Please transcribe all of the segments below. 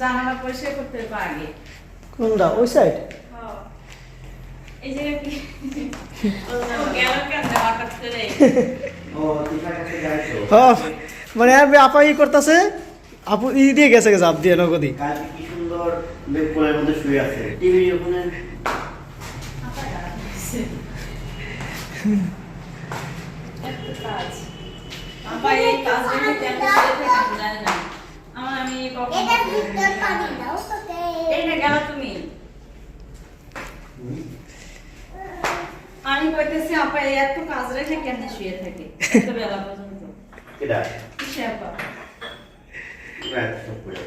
জানালা পরিষ্কার করতে হবে আগে কোনটা? ওই সাইড এই যে হ্যাঁ মানে আপা ই করতেছে আপু ই দিয়ে গেছে গেছে আপ দিয়ে নগদি। কি সুন্দর বেডকলের মধ্যে শুয়ে আছে। টিভি ওখানে। আপা এই কাজ রেখে কেন করে জানি না। আমি এটা ভিতর পানি দাও তোকে। এইটা গেল তুমি। আমি কইতেছি আপা এত কাজ রেখে কেন শুয়ে থাকে? এত বেলা পর্যন্ত। কেডা কিসে আপা? রাত সব করে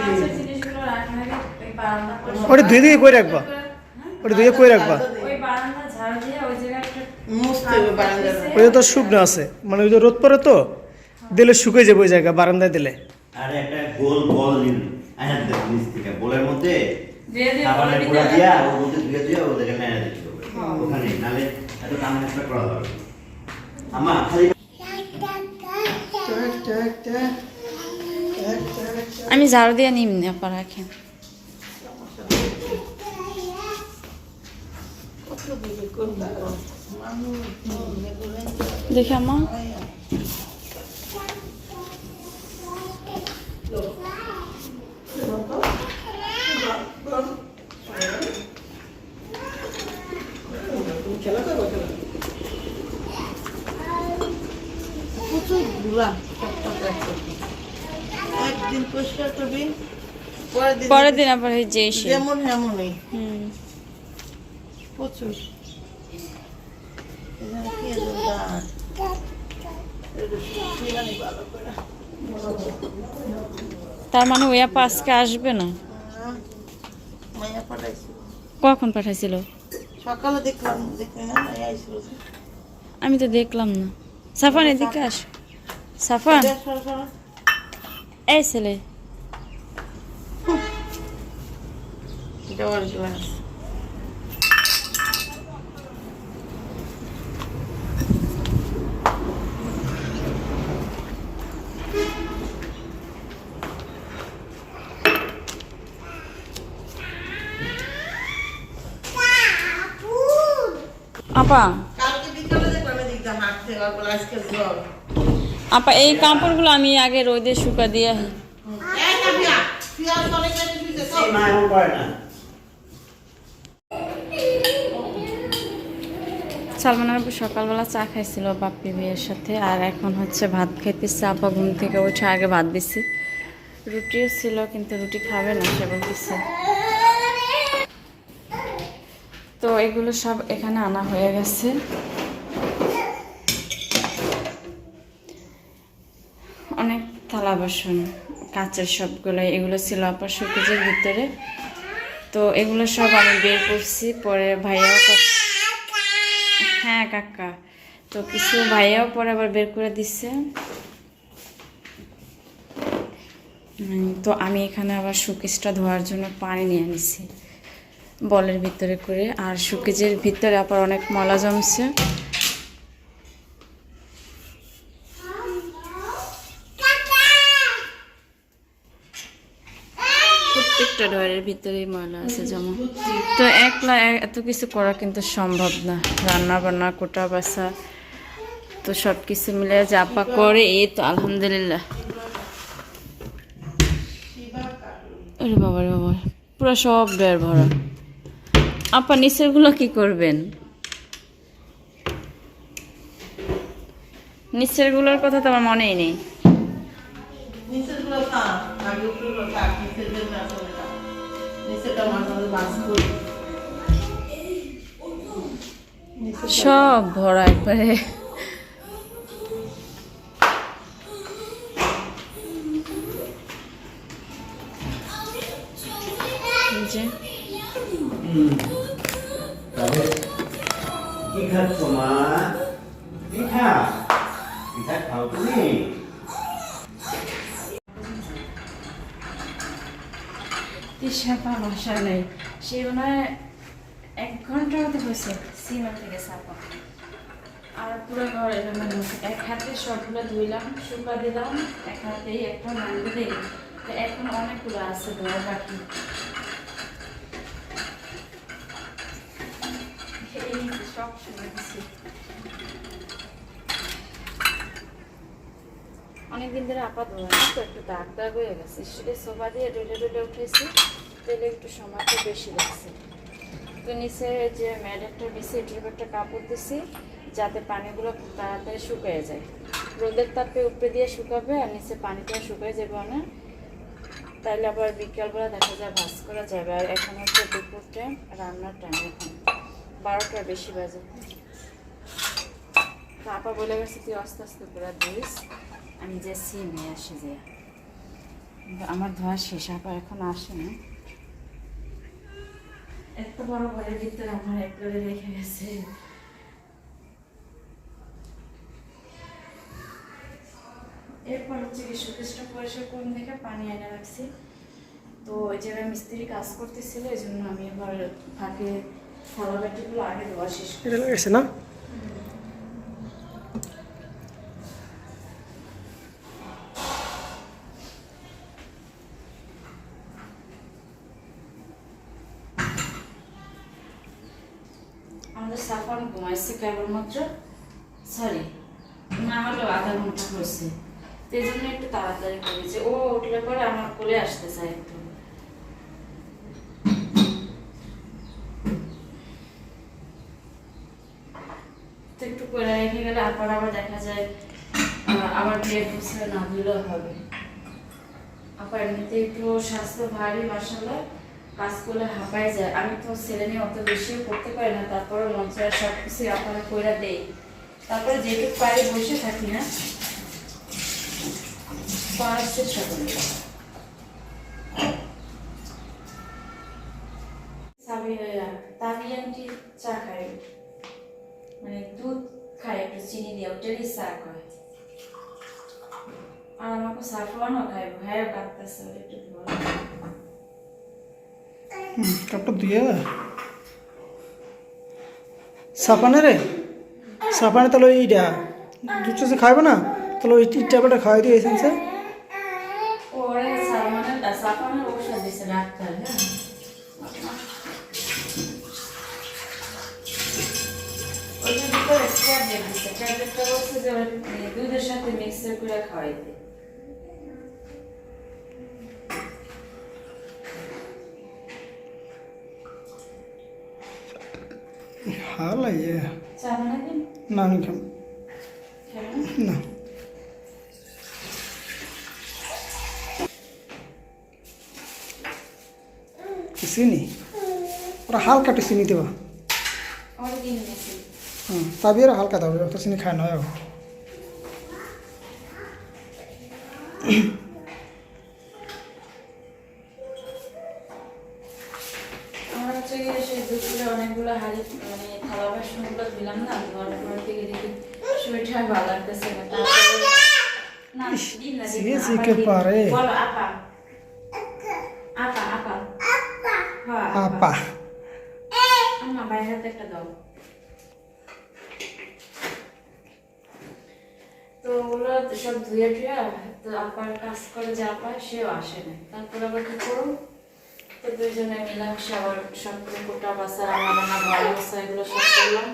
কাঁচের জিনিসগুলো রাখা আগে ওই বারান্দা পরিষ্কার- ওটা দুই দিকে কই রাখবা? ওটা দুই কই রাখবা? ওই বারান্দা ঝাড় দিয়ে ওই জায়গায় একটা মুছতে হবে বারান্দাটা। ওই তো শুকনো আছে মানে ওই যে রোদ পরে তো দিলে শুকিয়ে যাবে ওই জায়গা বারান্দায় দিলে। আর একটা গোল বল দেখ নিচ থেকে। বলের মধ্যে দিয়ে দিয়ে খাবারের বলে দিয়া ওর মধ্যে ধুয়ে দিয়ে ওদেরকে মেরে দিতে হবে ওখানে নালে এত কাম একটা করা যাবে আমা খালি ঝাড়ু দিয়ে নিম না রাখেন। দেখি আমা খেলা করব, খেলা। প্রচুর ধুলা, সবটা দেখো। একদিন পরিষ্কার করবি পরের দিন আবার ওই যে এসে। যেমন হেমনই প্রচুর। তার মানে ওই আপা আজকে আসবে না? হ্যাঁ, কখন পাঠাইছিল? সকালে দেখলাম আমি তো দেখলাম না। সাফান এদিকে আস। সাফান। এই ছেলে দেওয়ার গ্লাস আপা কালকে বিকালে দেখলাম এদিকটা হাঁটতে আর জ্বর। আপা এই কাপড়গুলো আমি আগে রোদে শুকা দিয়ে সালমান আপু সকালবেলা চা খাইছিল বাপ্পি ভাইয়ের সাথে, আর এখন হচ্ছে ভাত খাইতেছে। আপা ঘুম থেকে উঠে আগে ভাত দিছি। রুটিও ছিল, কিন্তু রুটি খাবে না, সে বলতেছে। তো এগুলো সব এখানে আনা হয়ে গেছে। অনেক থালা বাসন, কাঁচের সবগুলো এগুলো ছিল আপার শোকেজের ভিতরে। তো এগুলো সব আমি বের করছি, পরে ভাইয়াও হ্যাঁ কাকা। তো কিছু ভাইয়াও পরে আবার বের করে দিচ্ছে তো আমি এখানে আবার শুকেজটা ধোয়ার জন্য পানি নিয়ে নিছি। বলের ভিতরে করে। আর শুকেজের ভিতরে আবার অনেক মলা জমছে। ডয়ের ভিতরেই ময়লা আছে জমা তো একলা এত কিছু করা কিন্তু সম্ভব না। রান্না বান্না কোটা বাসা তো সব কিছু মিলে জাপা করে, এই তো আলহামদুলিল্লাহ। আরে বাবা রে বাবা, পুরো সব বের ভরা। আপা নিচেরগুলো কি করবেন? নিচেরগুলোর কথা তো আমার মনেই নেই। নিচেরগুলো থাক, আগে উপরে থাক, নিচের জন্য সব ভরা একবারে। কি খাচ্ছ মা পিঠা? পিঠা খাও তুমি? তিসাপা বাসা নেই। সে এক ঘণ্টার মতো হয়েছে থেকে সাপা আর পুরো ঘর এক হাতে সবগুলো ধুইলাম শুকা দিলাম, এক হাতেই একটা দিই তো এখন অনেকগুলো আছে ধোয়া বাকি। অনেকদিন ধরে আপা ধোয়া একটু দাগ দাগ হয়ে গেছে। সোফা দিয়ে ডলে ডলে উঠেছি। তেলে একটু সময়টা বেশি লাগছে। তো নিচে যে ম্যাড একটা দিছি, এটার একটা কাপড় দিছি, যাতে পানিগুলো তাড়াতাড়ি শুকিয়ে যায়। রোদের তাপে উপরে দিয়ে শুকাবে আর নিচে পানিটা শুকিয়ে যাবে না তাইলে আবার বিকালবেলা দেখা যায় ভাজ করা যাবে। আর এখন হচ্ছে দুপুর টাইম রান্নার টাইম এখন। বারোটার বেশি বাজে। আপা বলে গেছে, তুই আস্তে আস্তে করে দিস আমি যে সি নিয়ে আসি যে। আমার ধোয়া শেষ, আপা এখন আসে না। এত বড় ঘরের ভিতরে আমার একবারে রেখে গেছে। এরপর হচ্ছে কি সুকেশটা পয়সা কোন দেখে পানি এনে রাখছি? তো ওই জায়গায় মিস্ত্রি কাজ করতেছিল এই জন্য আমি এবার ফাঁকে থালা বাটিগুলো আগে দেওয়া শেষ করে না? আমাদের সাফান ঘুমাইছে কেবলমাত্র? সরি না হলেও আধা ঘণ্টা হয়েছে এই জন্য একটু তাড়াতাড়ি করেছে। ও উঠলে পরে আমার কোলে আসতে চায় একটু। তো একটু করে রেখে গেলে আবার আবার দেখা যায় আবার প্লেট গুছিয়ে না দিলেও হবে। আবার এমনিতে একটু স্বাস্থ্য ভারী মাসাল্লাহ কাজ করলে হাঁপাই যায়। আমি তো ছেলে নিয়ে অত বেশি করতে পারি না তারপরে মঞ্চে সব কিছু আপনারা কইরা দেই। তারপরে যেটুকু পারি বসে থাকি না চা খাই মানে দুধ খাই একটু চিনি দিয়ে ওটারই চা খায়। আর আমাকে সাফওয়ানও খাইব হ্যাঁ কাঁদতেছে একটু কাপটা ধুয়ে সাপানে রে? সাপানে তাহলে ওইটা দুধ চা খাইবে না? তাহলে ওই ট্যাবলেটটা খাওয়াই দিয়ে এসেছে ওরে সালমানের সাফওয়ানের ঔষধ দিছে ডাক্তার হ্যাঁ। ওইটা ভিতরে ট্যাবলেট দিছে। ট্যাবলেটটা বলছে যে ওর, এ, দুধের সাথে মিক্সার করে খাওয়াইতে চা বানাবেন না আমি খাবেন না চিনি ওরা হালকা একটু চিনি দেবা আমার দিন গেছে হালকা দেবে অত চিনি খায় নয় সে শিখে দিন। পারে। বলো আপা আপা আপা হ্যাঁ আপা আম্মা বাইরে একটা দাও তো ওগুলো সব ধুয়ে টুয়ে তো আপার কাজ করে যে আপা সেও আসে না। তারপর আবার কি করো তো দুইজনে মিলামিশে আবার সব করে কোটা বাসা রান্না বান্না বসা এগুলো সব করলাম।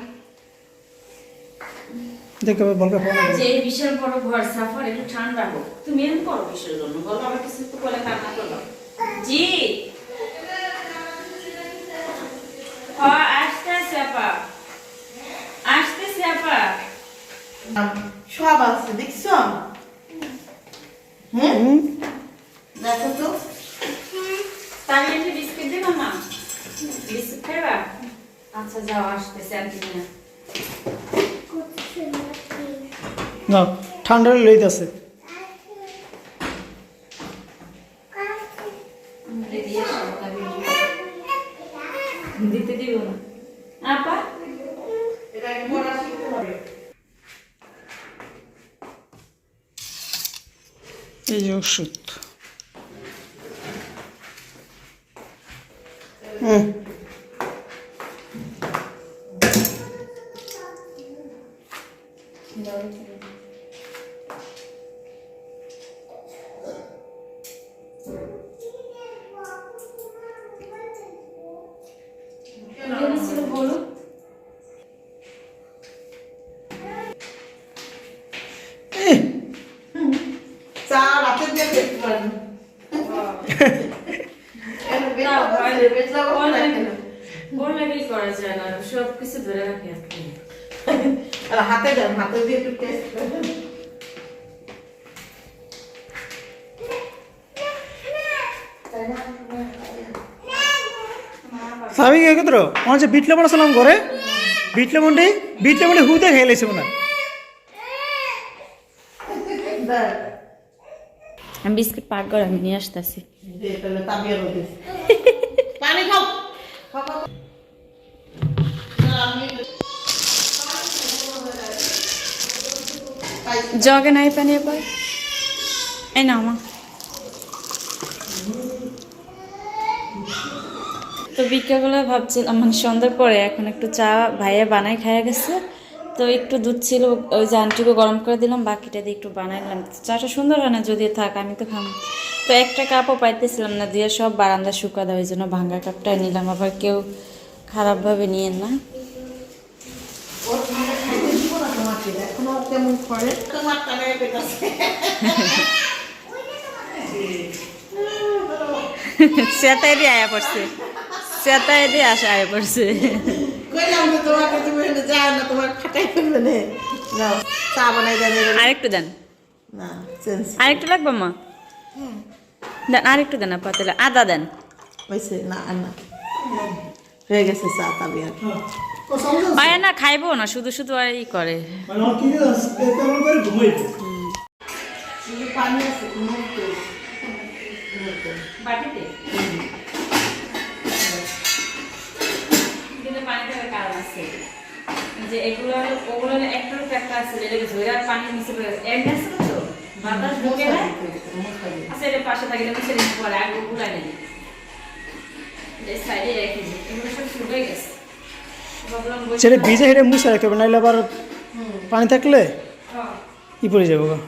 দেখে বলকে ফোন যে বিশাল বড় ঘর সাফার একটু ঠান্ডা হোক। তুমি এরকম করো কিসের জন্য। বলো আবার কিছু একটু বলে কান্না করল জি। হ্যাঁ আসতেছে আপা। আসতেছে আপা। সব আছে দেখছ? হ্যাঁ হুম। দেখো তো। তাহলে একটু বিস্কিট দেবো মা? বিস্কুট খাইবা? আচ্ছা যাও আসতেছে আন্টি নিয়ে না ঠান্ডা লইতেছে। এখানে ছিল হলুদ এহ, চা রাতে দিয়ে হাতে দেন হাতে দিয়ে একটু টেস্ট করেন স্বামী কে কত আমার যে বিট লেমন আসলাম ঘরে। বিট লেমনটি বিট লেমনটি হুদে খেয়ে লেছে মনে আমি বিস্কিট পাক করে আমি নিয়ে আসতেছি। জগে নাই পানি এবার? এই না মা। তো বিকেলবেলা ভাবছিলাম মানে সন্ধ্যার পরে এখন একটু চা ভাইয়া বানাই খাইয়া গেছে। তো একটু দুধ ছিল, ওই যে আন্টিকে গরম করে দিলাম, বাকিটা দিয়ে একটু বানাইলাম চাটা সুন্দর হয় না যদি থাক, আমি তো খাম। তো একটা কাপও পাইতেছিলাম না, দিয়ে সব বারান্দা শুকা ওই জন্য ভাঙ্গা কাপটা নিলাম। আবার কেউ খারাপভাবে নিয়ে না ওর সঙ্গে খাইতে দিব এখনও কেমন করে। তোমার টানায় সেটাই দিয়ে আয়া পড়ছে। সেটাই দিয়ে আসা আয়া পড়ছে। কইলাম যে তোমাকে তুমি এনে না তোমার খাটাই ফেলবে না। নাও চা বানাই দেন আরেকটু দেন। না চেঞ্জ আরেকটু লাগবে মা? দেন আরেকটু দেন পাতলে আদা দেন। হয়েছে না আর না। হয়ে গেছে চা তাবিয়া ও আয়া না খাইবো না শুধু শুধু আর ই করে। মানে যে এগুলো ওগুলো একটা আছে এটা ধরে আর পানি নিচে পড়ে আছে তো? বাতাস ঢুকে না? আচ্ছা এটা পাশে থাকলে আগে গুলাই নেই সাইডে রেখে দিই। এগুলো সব শুকিয়ে গেছে। সেটা ভিজে হেঁটে মুছে রাখতে হবে, নাইলে আবার পানি থাকলে। ই পড়ে যাব গা।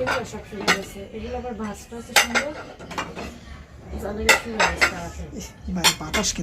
এগুলো এগুলো আবার ভাজটা আছে সুন্দর জলের একটু ব্যবস্থা আছে ইস, ভাই বাতাস কি